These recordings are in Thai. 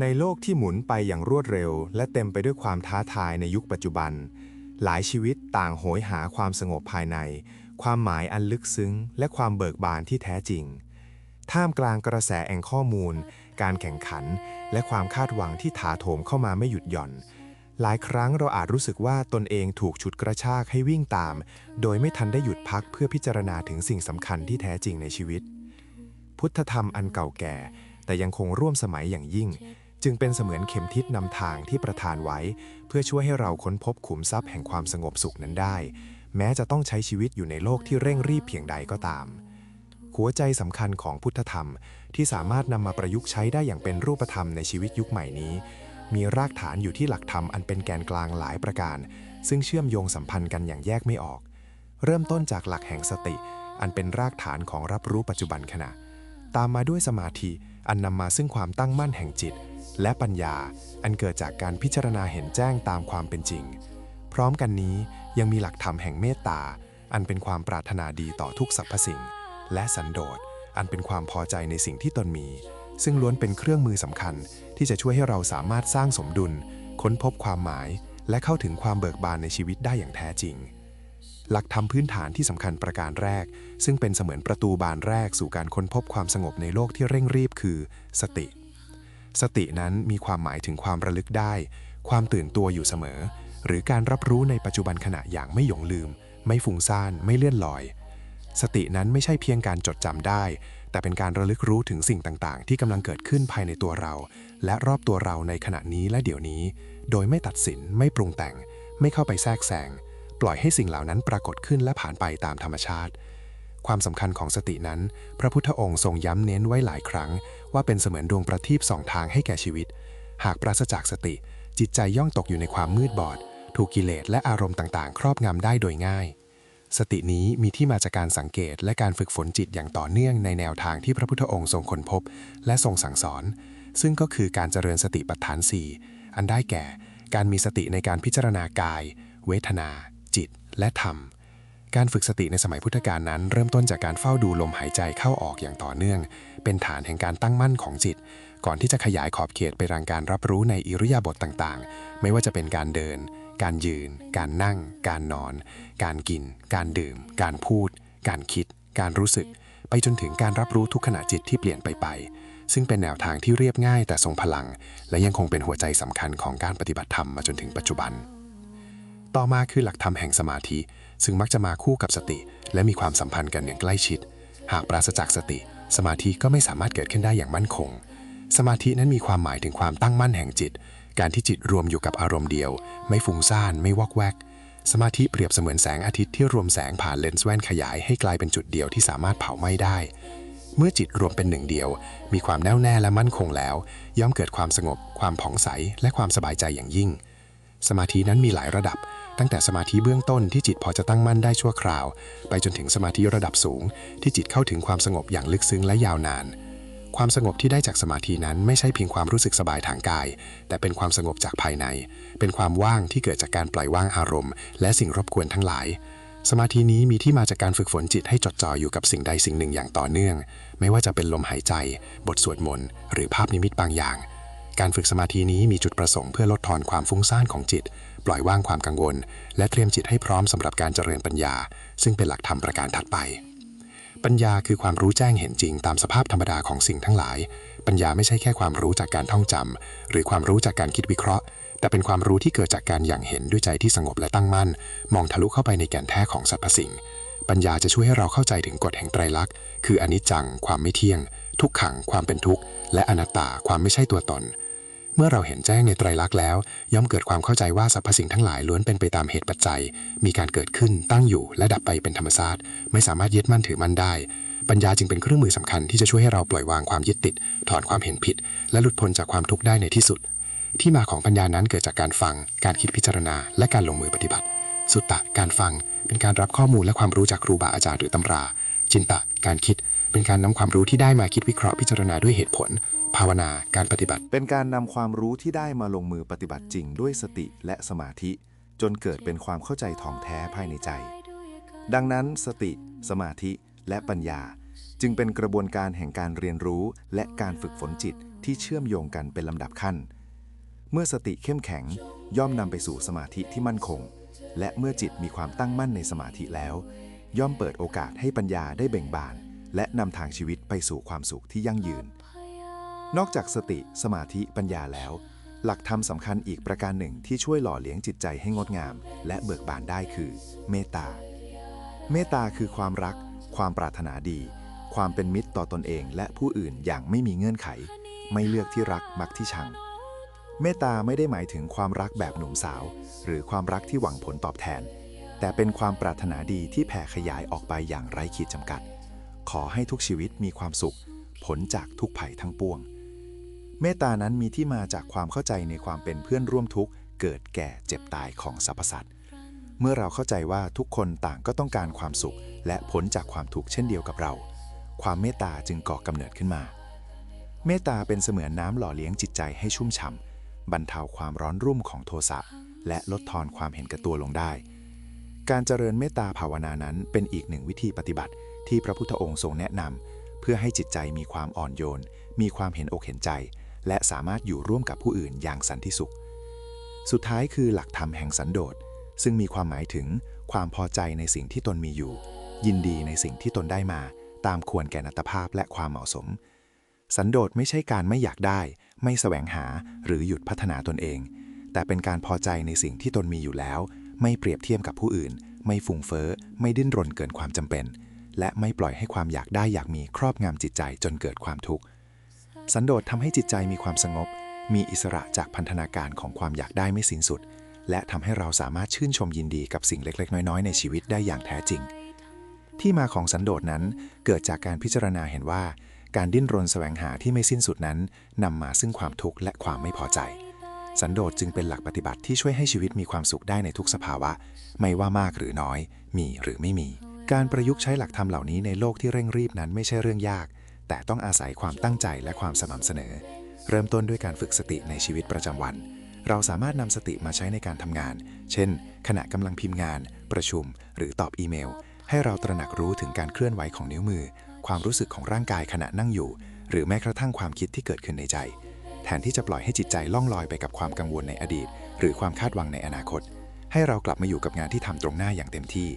ในโลกที่หมุนไปอย่างรวดเร็ว และเต็มไปด้วยความท้าทายในยุคปัจจุบัน หลายชีวิตต่างโหยหาความสงบภายใน ความหมายอันลึกซึ้ง และความเบิกบานที่แท้จริง ท่ามกลางกระแสแห่งข้อมูล การแข่งขัน และความคาดหวังที่ถาโถมเข้ามาไม่หยุดหย่อน หลายครั้งเราอาจรู้สึกว่าตนเองถูกฉุดกระชากให้วิ่งตาม โดยไม่ทันได้หยุดพักเพื่อพิจารณาถึงสิ่งสำคัญที่แท้จริงในชีวิต พุทธธรรมอันเก่าแก่แต่ยังคงร่วมสมัยอย่างยิ่ง จึงเป็นเสมือนเข็มทิศนำทางที่ประทานไว้ เพื่อช่วยให้เราค้นพบขุมทรัพย์แห่งความสงบสุขนั้นได้ แม้จะต้องใช้ชีวิตอยู่ในโลกที่เร่งรีบเพียงใดก็ตาม หัวใจสำคัญของพุทธธรรมที่สามารถนำมาประยุกต์ใช้ได้อย่างเป็นรูปธรรมในชีวิตยุคใหม่นี้ มีรากฐานอยู่ที่หลักธรรมอันเป็นแกนกลางหลายประการ ซึ่งเชื่อมโยงสัมพันธ์กันอย่างแยกไม่ออก เริ่มต้นจากหลักแห่งสติ อันเป็นรากฐานของรับรู้ปัจจุบันขณะ ตามมาด้วยสมาธิอันนำมาซึ่งความตั้งมั่นแห่งจิต และปัญญาอันเกิดจากการพิจารณาเห็นแจ้งตามความเป็นจริง พร้อมกันนี้ยังมีหลักธรรมแห่งเมตตา อันเป็นความปรารถนาดีต่อทุกสรรพสิ่ง และสันโดษอันเป็นความพอใจในสิ่งที่ตนมี ซึ่งล้วนเป็นเครื่องมือสำคัญ ที่จะช่วยให้เราสามารถสร้างสมดุล ค้นพบความหมาย และเข้าถึงความเบิกบานในชีวิตได้อย่างแท้จริง หลักธรรมพื้นฐานที่สำคัญประการแรก ซึ่งเป็นเสมือนประตูบานแรกสู่การค้นพบความสงบในโลกที่เร่งรีบคือ สติ สตินั้นมีความหมายถึงความระลึกได้ ความตื่นตัวอยู่เสมอ หรือการรับรู้ในปัจจุบันขณะอย่างไม่หยงลืม ไม่ฟุ้งซ่านไม่เลื่อนลอย สตินั้นไม่ใช่เพียงการจดจำได้ แต่เป็นการระลึกรู้ถึงสิ่งต่างๆ ที่กำลังเกิดขึ้นภายในตัวเรา และรอบตัวเราในขณะนี้และเดี๋ยวนี้ โดยไม่ตัดสินไม่ปรุงแต่ง ไม่เข้าไปแทรกแซงปล่อยให้สิ่งเหล่านั้นปรากฏขึ้นและผ่านไปตามธรรมชาติ ความสำคัญของสตินั้น พระพุทธองค์ทรงย้ำเน้นไว้หลายครั้ง ว่าเป็นเสมือนดวงประทีปสองทางให้แก่ชีวิต หากปราศจากสติ จิตใจย่องตกอยู่ในความมืดบอด ถูกกิเลสและอารมณ์ต่างๆ ครอบงำได้โดยง่าย สตินี้มีที่มาจากการสังเกตและการฝึกฝนจิตอย่างต่อเนื่องในแนวทางที่พระพุทธองค์ทรงค้นพบ และทรงสั่งสอน ซึ่งก็คือการเจริญสติปัฏฐาน 4 อันได้แก่ การมีสติในการพิจารณากาย เวทนา จิต และธรรม การฝึกสติในสมัยพุทธกาลนั้น เริ่มต้นจากการเฝ้าดูลมหายใจเข้าออกอย่างต่อเนื่อง เป็นฐานแห่งการตั้งมั่นของจิต ก่อนที่จะขยายขอบเขตไปรังการรับรู้ในอิริยาบถต่างๆ ไม่ว่าจะเป็นการเดิน การยืน การนั่ง การนอน การกิน การดื่ม การพูด การคิด การรู้สึก ไปจนถึงการรับรู้ทุกขณะจิตที่เปลี่ยนไปไป ซึ่งเป็นแนวทางที่เรียบง่ายแต่ทรงพลัง และยังคงเป็นหัวใจสำคัญของการปฏิบัติธรรมมาจนถึงปัจจุบัน ต่อมาคือหลักธรรมแห่งสมาธิ ซึ่งมักจะมาคู่กับสติ และมีความสัมพันธ์กันอย่างใกล้ชิด หากปราศจากสติ สมาธิก็ไม่สามารถเกิดขึ้นได้อย่างมั่นคง สมาธินั้นมีความหมายถึงความตั้งมั่นแห่งจิต การที่จิตรวมอยู่กับอารมณ์เดียว ไม่ฟุ้งซ่านไม่วอกแวก สมาธิเปรียบเสมือนแสงอาทิตย์ที่รวมแสงผ่านเลนส์แว่นขยายให้กลายเป็นจุดเดียวที่สามารถเผาไหม้ได้ เมื่อจิตรวมเป็นหนึ่งเดียว มีความแน่วแน่และมั่นคงแล้ว ย่อมเกิดความสงบ ความผ่องใส และความสบายใจอย่างยิ่ง สมาธินั้นมีหลายระดับ ตั้งแต่สมาธิเบื้องต้นที่จิตพอจะตั้งมั่นได้ชั่วคราว ไปจนถึงสมาธิระดับสูง ที่จิตเข้าถึงความสงบอย่างลึกซึ้งและยาวนาน ความสงบที่ได้จากสมาธินั้นไม่ใช่เพียงความรู้สึกสบายทางกาย แต่เป็นความสงบจากภายใน เป็นความว่างที่เกิดจากการปล่อยว่างอารมณ์ และสิ่งรบกวนทั้งหลาย สมาธินี้มีที่มาจากการฝึกฝนจิตให้จดจ่ออยู่กับสิ่งใดสิ่งหนึ่งอย่างต่อเนื่อง ไม่ว่าจะเป็นลมหายใจ บทสวดมนต์หรือภาพนิมิตบางอย่าง การฝึกสมาธินี้มีจุดประสงค์เพื่อลดทอนความฟุ้งซ่านของจิต ปล่อยว่างความกังวล และเตรียมจิตให้พร้อมสำหรับการเจริญปัญญา ซึ่งเป็นหลักธรรมประการถัดไป ปัญญาคือความรู้แจ้งเห็นจริงตามสภาพธรรมดาของสิ่งทั้งหลาย ปัญญาไม่ใช่แค่ความรู้จากการท่องจำหรือความรู้จากการคิดวิเคราะห์ แต่เป็นความรู้ที่เกิดจากการอย่างเห็นด้วยใจที่สงบและตั้งมั่น มองทะลุเข้าไปในแก่นแท้ของสรรพสิ่ง ปัญญาจะช่วยให้เราเข้าใจถึงกฎแห่งไตรลักษณ์คืออนิจจัง ความไม่เที่ยง ทุกขัง ความเป็นทุกข์ และอนัตตา ความไม่ใช่ตัวตน เมื่อเราเห็นแจ้งในไตรลักษณ์แล้ว ย่อมเกิดความเข้าใจว่าสรรพสิ่งทั้งหลายล้วนเป็นไปตามเหตุปัจจัย มีการเกิดขึ้นตั้งอยู่และดับไปเป็นธรรมชาติไม่สามารถยึดมั่นถือมั่นได้ ปัญญาจึงเป็นเครื่องมือสำคัญที่จะช่วยให้เราปล่อยวางความยึดติด ถอนความเห็นผิด และหลุดพ้นจากความทุกข์ได้ในที่สุด ที่มาของปัญญานั้นเกิดจากการฟัง การคิดพิจารณา และการลงมือปฏิบัติ สุตตะการฟัง เป็นการรับข้อมูลและความรู้จากครูบาอาจารย์หรือตำรา จินตะการคิด เป็นการนำความรู้ที่ได้มาคิดวิเคราะห์พิจารณาด้วยเหตุผล ภาวนาการปฏิบัติ เป็นการนำความรู้ที่ได้มาลงมือปฏิบัติจริงด้วยสติและสมาธิ จนเกิดเป็นความเข้าใจท่องแท้ภายในใจ ดังนั้นสติ สมาธิ และปัญญา จึงเป็นกระบวนการแห่งการเรียนรู้ และการฝึกฝนจิตที่เชื่อมโยงกันเป็นลำดับขั้น เมื่อสติเข้มแข็งย่อมนำไปสู่สมาธิที่มั่นคง และเมื่อจิตมีความตั้งมั่นในสมาธิแล้ว ย่อมเปิดโอกาสให้ปัญญาได้เบ่งบาน และนำทางชีวิตไปสู่ความสุขที่ยั่งยืน นอกจากสติสมาธิปัญญาแล้ว หลักธรรมสำคัญอีกประการหนึ่งที่ช่วยหล่อเลี้ยงจิตใจให้งดงาม และเบิกบานได้คือ เมตตา เมตตาคือความรัก ความปรารถนาดี ความเป็นมิตรต่อตนเองและผู้อื่นอย่างไม่มีเงื่อนไข ไม่เลือกที่รักมักที่ชัง เมตตาไม่ได้หมายถึงความรักแบบหนุ่มสาว หรือความรักที่หวังผลตอบแทน แต่เป็นความปรารถนาดีที่แผ่ขยายออกไปอย่างไร้ขีดจำกัด ขอให้ทุกชีวิตมีความสุข ผลจากทุกภัยทั้งปวง เมตตานั้นมีที่มาจากความเข้าใจในความเป็นเพื่อนร่วมทุกข์เกิดแก่เจ็บตายของสรรพสัตว์เมื่อเราเข้าใจว่าทุกคนต่างก็ต้องการความสุข และพ้นจากความทุกข์เช่นเดียวกับเรา ความเมตตาจึงก่อกำเนิดขึ้นมา เมตตาเป็นเสมือนน้ำหล่อเลี้ยงจิตใจให้ชุ่มฉ่ำบรรเทาความร้อนรุ่มของโทสะและลดทอนความเห็นแก่ตัวลงได้ การเจริญเมตตาภาวนานั้นเป็นอีกหนึ่งวิธีปฏิบัติ ที่พระพุทธองค์ทรงแนะนำเพื่อให้จิตใจมีความอ่อนโยน มีความเห็นอกเห็นใจ และสามารถอยู่ร่วมกับผู้อื่นอย่างสันติสุข สุดท้ายคือหลักธรรมแห่งสันโดษ ซึ่งมีความหมายถึงความพอใจในสิ่งที่ตนมีอยู่ ยินดีในสิ่งที่ตนได้มา ตามควรแก่นัตภาพและความเหมาะสม สันโดษไม่ใช่การไม่อยากได้ ไม่แสวงหาหรือหยุดพัฒนาตนเอง แต่เป็นการพอใจในสิ่งที่ตนมีอยู่แล้ว ไม่เปรียบเทียบกับผู้อื่น ไม่ฟุ้งเฟ้อ ไม่ดิ้นรนเกินความจำเป็น และไม่ปล่อยให้ความอยากได้อยากมีครอบงำจิตใจจนเกิดความทุกข์ สันโดษทำให้จิตใจมีความสงบ มีอิสระจากพันธนาการของความอยากได้ไม่สิ้นสุด และทำให้เราสามารถชื่นชมยินดีกับสิ่งเล็ก ๆ น้อย ๆ ในชีวิตได้อย่างแท้จริง ที่มาของสันโดษนั้นเกิดจากการพิจารณาเห็นว่า การดิ้นรนแสวงหาที่ไม่สิ้นสุดนั้นนำมาซึ่งความทุกข์และความไม่พอใจ สันโดษจึงเป็นหลักปฏิบัติที่ช่วยให้ชีวิตมีความสุขได้ในทุกสภาวะ ไม่ว่ามากหรือน้อย มีหรือไม่มี การประยุกต์ใช้หลักธรรมเหล่านี้ในโลกที่เร่งรีบนั้นไม่ใช่เรื่องยาก แต่ต้องอาศัยความตั้งใจและความสม่ำเสนอ เริ่มต้นด้วยการฝึกสติในชีวิตประจำวัน เราสามารถนำสติมาใช้ในการทำงาน เช่น ขณะกำลังพิมพ์งาน ประชุม หรือตอบอีเมล ให้เราตระหนักรู้ถึงการเคลื่อนไหวของนิ้วมือ ความรู้สึกของร่างกายขณะนั่งอยู่ หรือแม้กระทั่งความคิดที่เกิดขึ้นในใจ แทนที่จะปล่อยให้จิตใจล่องลอยไปกับความกังวลในอดีต หรือความคาดหวังในอนาคต ให้เรากลับมาอยู่กับงานที่ทำตรงหน้าอย่างเต็มที่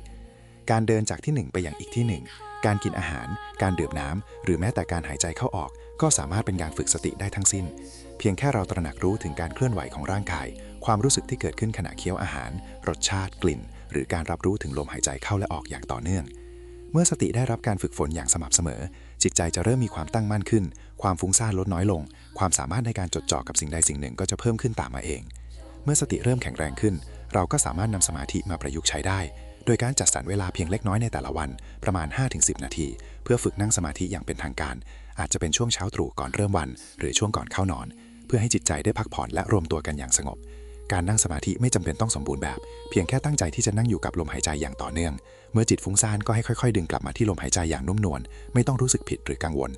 การเดินจากที่หนึ่งไปยังอีกที่หนึ่ง การกินอาหาร การดื่มน้ำหรือแม้แต่การหายใจเข้าออก ก็สามารถเป็นการฝึกสติได้ทั้งสิ้น เพียงแค่เราตระหนักรู้ถึงการเคลื่อนไหวของร่างกาย ความรู้สึกที่เกิดขึ้นขณะเคี้ยวอาหาร รสชาติกลิ่น หรือการรับรู้ถึงลมหายใจเข้าและออกอย่างต่อเนื่อง เมื่อสติได้รับการฝึกฝนอย่างสม่ำเสมอ จิตใจจะเริ่มมีความตั้งมั่นขึ้น ความฟุ้งซ่านลดน้อยลง ความสามารถในการจดจ่อกับสิ่งใดสิ่งหนึ่งก็จะเพิ่มขึ้นตามมาเอง เมื่อสติเริ่มแข็งแรงขึ้น เราก็สามารถนำสมาธิมาประยุกต์ใช้ได้ โดยการจัดสรรเวลาเพียงเล็กน้อยในแต่ละวันประมาณ 5-10 นาที เพื่อฝึกนั่งสมาธิอย่างเป็นทางการ อาจจะเป็นช่วงเช้าตรู่ก่อนเริ่มวัน หรือช่วงก่อนเข้านอน เพื่อให้จิตใจได้พักผ่อนและรวมตัวกันอย่างสงบ การนั่งสมาธิไม่จำเป็นต้องสมบูรณ์แบบ เพียงแค่ตั้งใจที่จะนั่งอยู่กับลมหายใจอย่างต่อเนื่อง เมื่อจิตฟุ้งซ่านก็ให้ค่อย ๆ ดึงกลับมาที่ลมหายใจอย่างนุ่มนวลไม่ต้องรู้สึกผิดหรือกังวล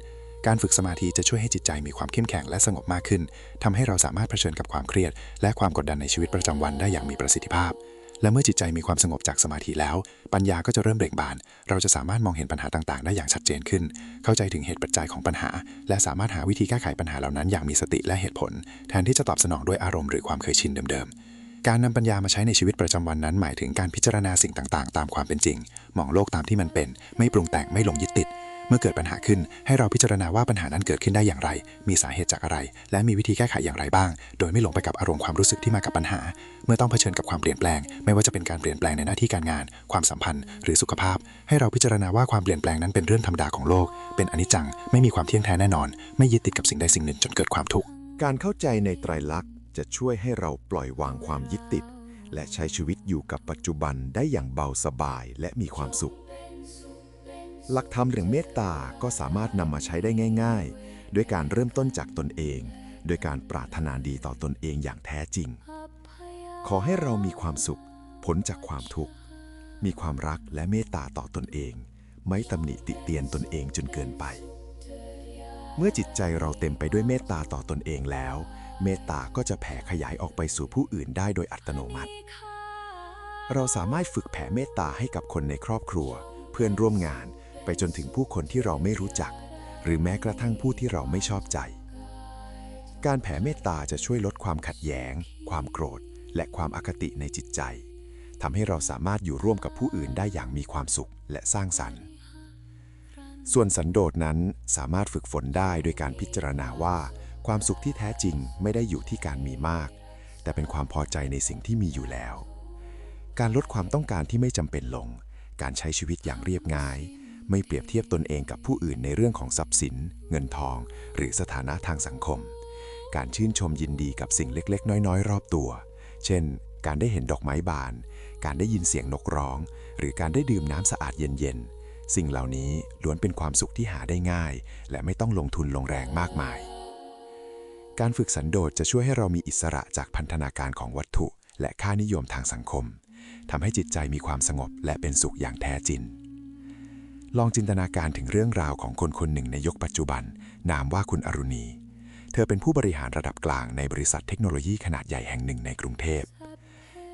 การฝึกสมาธิจะช่วยให้จิตใจมีความเข้มแข็งและสงบมากขึ้นทำให้เราสามารถเผชิญกับความเครียด และความกดดันในชีวิตประจำวันได้อย่างมีประสิทธิภาพ และเมื่อจิตใจมีความสงบจากสมาธิแล้ว ปัญญาก็จะเริ่มเบ่งบาน เราจะสามารถมองเห็นปัญหาต่างๆ ได้อย่างชัดเจนขึ้น เข้าใจถึงเหตุปัจจัยของปัญหา และสามารถหาวิธีแก้ไขปัญหาเหล่านั้นอย่างมีสติและเหตุผล แทนที่จะตอบสนองด้วยอารมณ์หรือความเคยชินเดิมๆ การนำปัญญามาใช้ในชีวิตประจำวันนั้น หมายถึงการพิจารณาสิ่งต่างๆ ตามความเป็นจริง มองโลกตามที่มันเป็น ไม่ปรุงแต่งไม่หลงยึดติด เมื่อเกิดปัญหาขึ้น ให้เราพิจารณาว่าปัญหานั้นเกิดขึ้นได้อย่างไร มีสาเหตุจากอะไร และมีวิธีแก้ไขอย่างไรบ้าง โดยไม่หลงไปกับอารมณ์ความรู้สึกที่มากับปัญหา เมื่อต้องเผชิญกับความเปลี่ยนแปลง ไม่ว่าจะเป็นการเปลี่ยนแปลงในหน้าที่การงาน ความสัมพันธ์ หรือสุขภาพ ให้เราพิจารณาว่าความเปลี่ยนแปลงนั้นเป็นเรื่องธรรมดาของโลก เป็นอนิจจัง ไม่มีความเที่ยงแท้แน่นอน ไม่ยึดติดกับสิ่งใดสิ่งหนึ่งจนเกิดความทุกข์ การเข้าใจในไตรลักษณ์จะช่วยให้เราปล่อยวางความยึดติด และใช้ชีวิตอยู่กับปัจจุบันได้อย่างเบาสบายและมีความสุข หลักธรรมเรื่องเมตตาก็สามารถนำมาใช้ได้ง่าย ๆ ด้วยการเริ่มต้นจากตนเอง โดยการปรารถนาดีต่อตนเองอย่างแท้จริง ขอให้เรามีความสุขพ้นจากความทุกข์ มีความรักและเมตตาต่อตนเอง ไม่ตำหนิติเตียนตนเองจนเกินไป เมื่อจิตใจเราเต็มไปด้วยเมตตาต่อตนเองแล้ว เมตตาก็จะแผ่ขยายออกไปสู่ผู้อื่นได้โดยอัตโนมัติ เราสามารถฝึกแผ่เมตตาให้กับคนในครอบครัว เพื่อนร่วมงาน ไปจนถึงผู้คนที่เราไม่รู้จัก หรือแม้กระทั่งผู้ที่เราไม่ชอบใจ การแผ่เมตตาจะช่วยลดความขัดแย้ง ความโกรธ และความอคติในจิตใจทำให้เราสามารถอยู่ร่วมกับผู้อื่นได้อย่างมีความสุขและสร้างสรรค์ ส่วนสันโดษนั้นสามารถฝึกฝนได้โดยการพิจารณาว่า ความสุขที่แท้จริงไม่ได้อยู่ที่การมีมาก แต่เป็นความพอใจในสิ่งที่มีอยู่แล้ว การลดความต้องการที่ไม่จำเป็นลง การใช้ชีวิตอย่างเรียบง่าย ไม่เปรียบเทียบตนเองกับผู้อื่นในเรื่องของทรัพย์สิน เงินทอง หรือสถานะทางสังคม การชื่นชมยินดีกับสิ่งเล็กๆ น้อยๆ รอบตัว เช่น การได้เห็นดอกไม้บาน การได้ยินเสียงนกร้อง หรือการได้ดื่มน้ำสะอาดเย็นๆ สิ่งเหล่านี้ล้วนเป็นความสุขที่หาได้ง่าย และไม่ต้องลงทุนลงแรงมากมาย การฝึกสันโดษจะช่วยให้เรามีอิสระจากพันธนาการของวัตถุ และค่านิยมทางสังคมทำให้จิตใจมีความสงบและเป็นสุขอย่างแท้จริง ลองจินตนาการถึงเรื่องราวของคนคนหนึ่งในยุคปัจจุบัน นามว่าคุณอรุณี เธอเป็นผู้บริหารระดับกลางในบริษัทเทคโนโลยีขนาดใหญ่แห่งหนึ่งในกรุงเทพ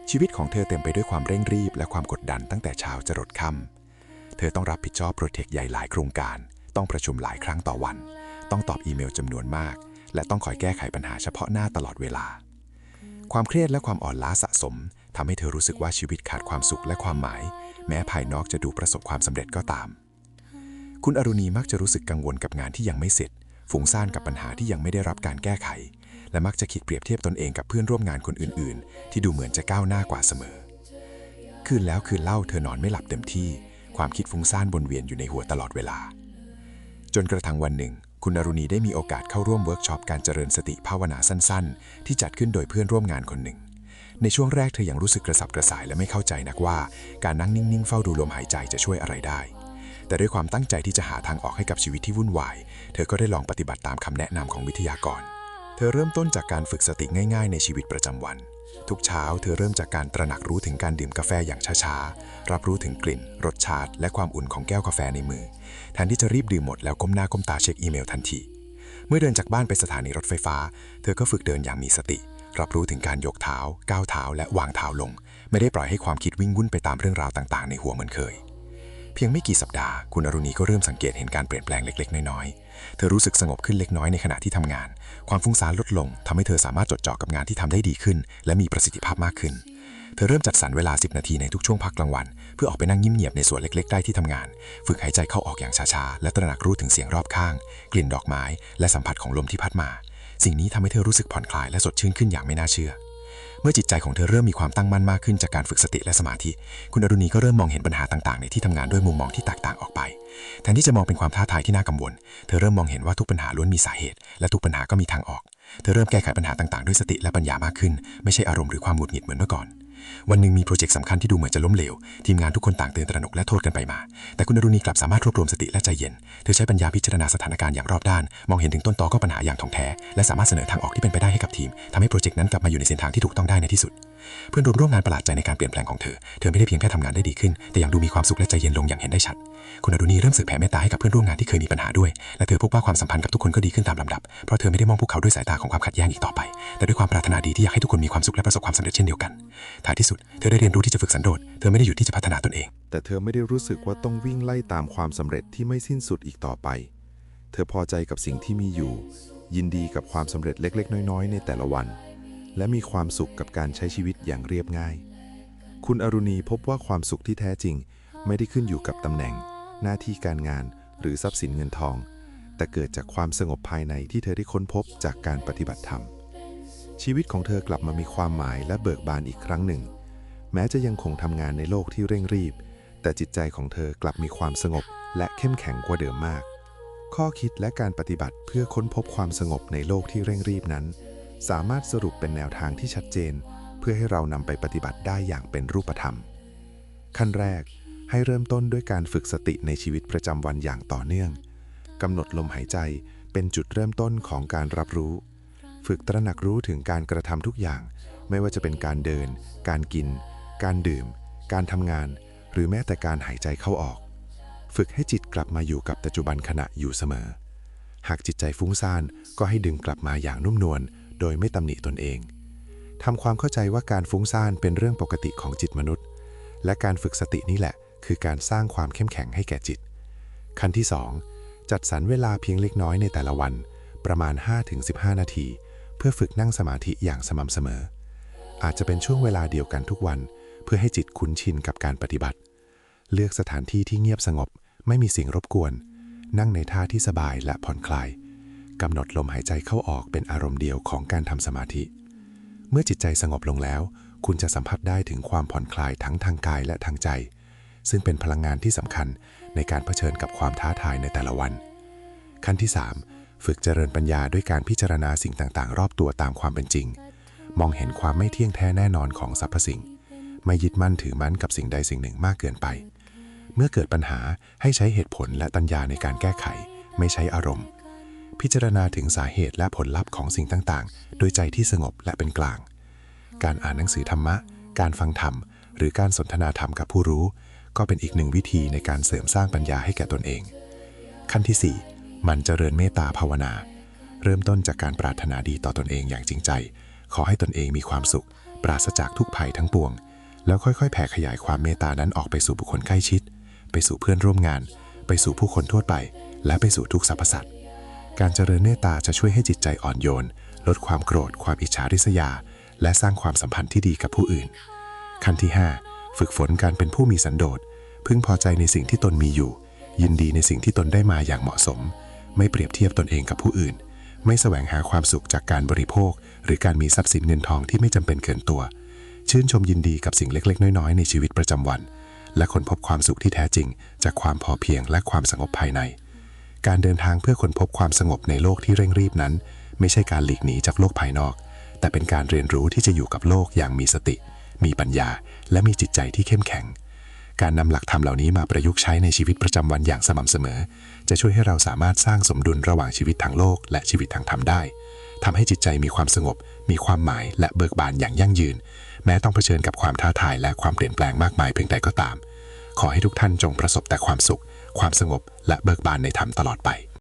ชีวิตของเธอเต็มไปด้วยความเร่งรีบและความกดดันตั้งแต่เช้าจรดค่ำเธอต้องรับผิดชอบโปรเจกต์ใหญ่หลายโครงการ ต้องประชุมหลายครั้งต่อวัน ต้องตอบอีเมลจำนวนมาก และต้องคอยแก้ไขปัญหาเฉพาะหน้าตลอดเวลา ความเครียดและความอ่อนล้าสะสมทำให้เธอรู้สึกว่าชีวิตขาดความสุขและความหมาย แม้ภายนอกจะดูประสบความสำเร็จก็ตาม คุณอรุณีมักจะรู้สึกกังวลกับงานที่ยังไม่เสร็จฟุงซ่านกับปัญหาที่ยังไม่ได้รับการแก้ไข และมักจะคิดเปรียบเทียบตนเองกับเพื่อนร่วมงานคนอื่น ๆ ที่ดูเหมือนจะก้าวหน้ากว่าเสมอ คืนแล้วคืนเล่าเธอนอนไม่หลับเต็มที่ ความคิดฟุ้งซ่านวนเวียนอยู่ในหัวตลอดเวลา จนกระทั่งวันหนึ่ง คุณอรุณีได้มีโอกาสเข้าร่วมเวิร์กช็อปการเจริญสติภาวนาสั้น ๆ ที่จัดขึ้นโดยเพื่อนร่วมงานคนหนึ่งในช่วงแรกเธอยังรู้สึกกระสับกระส่ายและไม่เข้าใจนักว่า การนั่งนิ่ง ๆ เฝ้าดูลมหายใจจะช่วยอะไรได้ แต่ด้วยความตั้งใจที่จะหาทางออกให้กับชีวิตที่วุ่นวาย เธอก็ได้ลองปฏิบัติตามคำแนะนำของวิทยากร เธอเริ่มต้นจากการฝึกสติง่ายๆ ในชีวิตประจำวัน ทุกเช้าเธอเริ่มจากการตระหนักรู้ถึงการดื่มกาแฟอย่างช้าๆ รับรู้ถึงกลิ่น รสชาติ และความอุ่นของแก้วกาแฟในมือ แทนที่จะรีบดื่มหมดแล้วก้มหน้าก้มตาเช็คอีเมลทันที เมื่อเดินจากบ้านไปสถานีรถไฟฟ้า เธอก็ฝึกเดินอย่างมีสติ รับรู้ถึงการยกเท้า ก้าวเท้า และวางเท้าลง ไม่ได้ปล่อยให้ความคิดวิ่งวุ่นไปตามเรื่องราวต่าง ๆ ในหัวเหมือนเคย เพียงไม่กี่สัปดาห์ คุณอรุณีก็เริ่มสังเกตเห็นการเปลี่ยนแปลงเล็กๆ น้อยๆ เธอรู้สึกสงบขึ้นเล็กน้อยในขณะที่ทำงาน ความฟุ้งซ่านลดลงทำให้เธอสามารถจดจ่อกับงานที่ทำได้ดีขึ้น และมีประสิทธิภาพมากขึ้น เธอเริ่มจัดสรรเวลา 10 นาทีในทุกช่วงพักกลางวัน เพื่อออกไปนั่งยิ้มเงียบในสวนเล็กๆใกล้ที่ทำงาน ฝึกหายใจเข้าออกอย่างช้าๆ และตระหนักรู้ถึงเสียงรอบข้าง กลิ่นดอกไม้ และสัมผัสของลมที่พัดมา สิ่งนี้ทำให้เธอรู้สึกผ่อนคลายและสดชื่นขึ้นอย่างไม่น่าเชื่อ มื่อจิตใจของเธอเริ่มมีความตั้งมั่นมากขึ้นจากการฝึกสติและสมาธิ คุณอรุณีก็เริ่มมองเห็นปัญหาต่างๆ ในที่ทำงานด้วยมุมมองที่แตกต่างออกไป แทนที่จะมองเป็นความท้าทายที่น่ากังวล เธอเริ่มมองเห็นว่าทุกปัญหาล้วนมีสาเหตุ และทุกปัญหาก็มีทางออก เธอเริ่มแก้ไขปัญหาต่างๆ ด้วยสติและปัญญามากขึ้น ไม่ใช่อารมณ์หรือความหงุดหงิดเหมือนเมื่อก่อน วันหนึ่งมีโปรเจกต์สำคัญที่ดูเหมือนจะล้มเหลว ทีมงานทุกคนต่างตื่นตระหนกและโทษกันไปมา แต่คุณอรุณีกลับสามารถรวบรวมสติและใจเย็น เธอใช้ปัญญาพิจารณาสถานการณ์อย่างรอบด้าน มองเห็นถึงต้นตอก็ปัญหาอย่างถ่องแท้ และสามารถเสนอทางออกที่เป็นไปได้ให้กับทีมทำให้โปรเจกต์นั้นกลับมาอยู่ในเส้นทางที่ถูกต้องได้ในที่สุดเพื่อนร่วมร่วมงานประหลาดใจในการเปลี่ยนแปลงของเธอ เธอไม่ได้เพียงแค่ทำงานได้ดีขึ้น แต่ยังดูมีความสุขและใจเย็นลงอย่างเห็นได้ชัด คุณอรุณีเริ่มสื่อแผ่เมตตาให้กับเพื่อนร่วมงานที่เคยมีปัญหาด้วย และเธอพบว่าความสัมพันธ์กับทุกคนก็ดีขึ้นตามลำดับ เพราะเธอไม่ได้มองพวกเขาด้วยสายตาของความขัดแย้งอีกต่อไป แต่ด้วยความปรารถนาดีที่อยากให้ทุกคนมีความสุขและประสบความสำเร็จเช่นเดียวกัน ท้ายที่สุด เธอได้เรียนรู้ที่จะฝึกสันโดษ เธอไม่ได้หยุดที่จะพัฒนาตนเอง แต่เธอไม่ได้รู้สึกว่าต้องวิ่งไล่ตามความสำเร็จที่ไม่สิ้นสุดอีกต่อไป เธอพอใจกับสิ่งที่มีอยู่ ยินดีกับความสำเร็จเล็ก ๆ น้อย ๆ ในแต่ละวัน และมีความสุขกับการใช้ชีวิตอย่างเรียบง่าย คุณอรุณีพบว่าความสุขที่แท้จริง ไม่ได้ขึ้นอยู่กับตำแหน่ง หน้าที่การงาน หรือทรัพย์สินเงินทอง แต่เกิดจากความสงบภายในที่เธอได้ค้นพบจากการปฏิบัติธรรม ชีวิตของเธอกลับมามีความหมายและเบิกบานอีกครั้งหนึ่ง แม้จะยังคงทำงานในโลกที่เร่งรีบ แต่จิตใจของเธอกลับมีความสงบและเข้มแข็งกว่าเดิมมาก ข้อคิดและการปฏิบัติเพื่อค้นพบความสงบในโลกที่เร่งรีบนั้น สามารถสรุปเป็นแนวทางที่ชัดเจน เพื่อให้เรานำไปปฏิบัติได้อย่างเป็นรูปธรรม ขั้นแรกให้เริ่มต้นด้วยการฝึกสติในชีวิตประจำวันอย่างต่อเนื่องกำหนดลมหายใจเป็นจุดเริ่มต้นของการรับรู้ ฝึกตระหนักรู้ถึงการกระทำทุกอย่าง ไม่ว่าจะเป็นการเดิน การกิน การดื่ม การทำงาน หรือแม้แต่การหายใจเข้าออก ฝึกให้จิตกลับมาอยู่กับปัจจุบันขณะอยู่เสมอ หากจิตใจฟุ้งซ่านก็ให้ดึงกลับมาอย่างนุ่มนวล ดยไม่ตำหนิตนเองทำความเข้าใจว่าการฟุ้งซ่านเป็นเรื่องปกติของจิตมนุษย์ และการฝึกสตินี่แหละ คือการสร้างความเข้มแข็งให้แก่จิต ขั้นที่ 2 จัดสรรเวลาเพียงเล็กน้อยในแต่ละวัน ประมาณ 5-15 นาที เพื่อฝึกนั่งสมาธิอย่างสม่ำเสมอ อาจจะเป็นช่วงเวลาเดียวกันทุกวัน เพื่อให้จิตคุ้นชินกับการปฏิบัติ เลือกสถานที่ที่เงียบสงบ ไม่มีสิ่งรบกวน นั่งในท่าที่สบายและผ่อนคลาย กำหนดลมหายใจเข้าออกเป็นอารมณ์เดียวของการทำสมาธิ เมื่อจิตใจสงบลงแล้ว คุณจะสัมผัสได้ถึงความผ่อนคลายทั้งทางกายและทางใจ ซึ่งเป็นพลังงานที่สำคัญในการเผชิญกับความท้าทายในแต่ละวัน ขั้นที่ 3 ฝึกเจริญปัญญาด้วยการพิจารณาสิ่งต่างๆ รอบตัวตามความเป็นจริง มองเห็นความไม่เที่ยงแท้แน่นอนของสรรพสิ่ง ไม่ยึดมั่นถือมั่นกับสิ่งใดสิ่งหนึ่งมากเกินไป เมื่อเกิดปัญหาให้ใช้เหตุผลและตัญญาในการแก้ไข ไม่ใช้อารมณ์ พิจารณาถึงสาเหตุและผลลัพธ์ของสิ่งต่างๆ โดยใจที่สงบและเป็นกลาง การอ่านหนังสือธรรมะ การฟังธรรม หรือการสนทนาธรรมกับผู้รู้ ก็เป็นอีกหนึ่งวิธีในการเสริมสร้างปัญญาให้แก่ตนเอง ขั้นที่ 4 มันเจริญเมตตาภาวนา เริ่มต้นจากการปรารถนาดีต่อตนเองอย่างจริงใจ ขอให้ตนเองมีความสุข ปราศจากทุกภัยทั้งปวง แล้วค่อยๆ แผ่ขยายความเมตตานั้นออกไปสู่บุคคลใกล้ชิด ไปสู่เพื่อนร่วมงาน ไปสู่ผู้คนทั่วไป และไปสู่ทุกสรรพสัตว์ การเจริญเมตตาจะช่วยให้จิตใจอ่อนโยน ลดความโกรธ ความอิจฉาริษยา และสร้างความสัมพันธ์ที่ดีกับผู้อื่น ขั้นที่ 5 ฝึกฝนการเป็นผู้มีสันโดษ พึงพอใจในสิ่งที่ตนมีอยู่ ยินดีในสิ่งที่ตนได้มาอย่างเหมาะสม ไม่เปรียบเทียบตนเองกับผู้อื่น ไม่แสวงหาความสุขจากการบริโภค หรือการมีทรัพย์สินเงินทองที่ไม่จำเป็นเกินตัว ชื่นชมยินดีกับสิ่งเล็ก ๆ น้อยๆ ในชีวิตประจำวัน และค้นพบความสุขที่แท้จริง จากความพอเพียงและความสงบภายใน การเดินทางเพื่อค้นพบความสงบในโลกที่เร่งรีบนั้น ไม่ใช่การหลีกหนีจากโลกภายนอก แต่เป็นการเรียนรู้ที่จะอยู่กับโลกอย่างมีสติ มีปัญญา และมีจิตใจที่เข้มแข็ง การนำหลักธรรมเหล่านี้มาประยุกต์ใช้ในชีวิตประจำวันอย่างสม่ำเสมอ จะช่วยให้เราสามารถสร้างสมดุลระหว่างชีวิตทางโลก และชีวิตทางธรรมได้ทำให้จิตใจมีความสงบ มีความหมายและเบิกบานอย่างยั่งยืน แม้ต้องเผชิญกับความท้าทายและความเปลี่ยนแปลงมากมายเพียงใดก็ตาม ขอให้ทุกท่านจงประสบแต่ความสุข ความสงบและเบิกบานในธรรมตลอดไป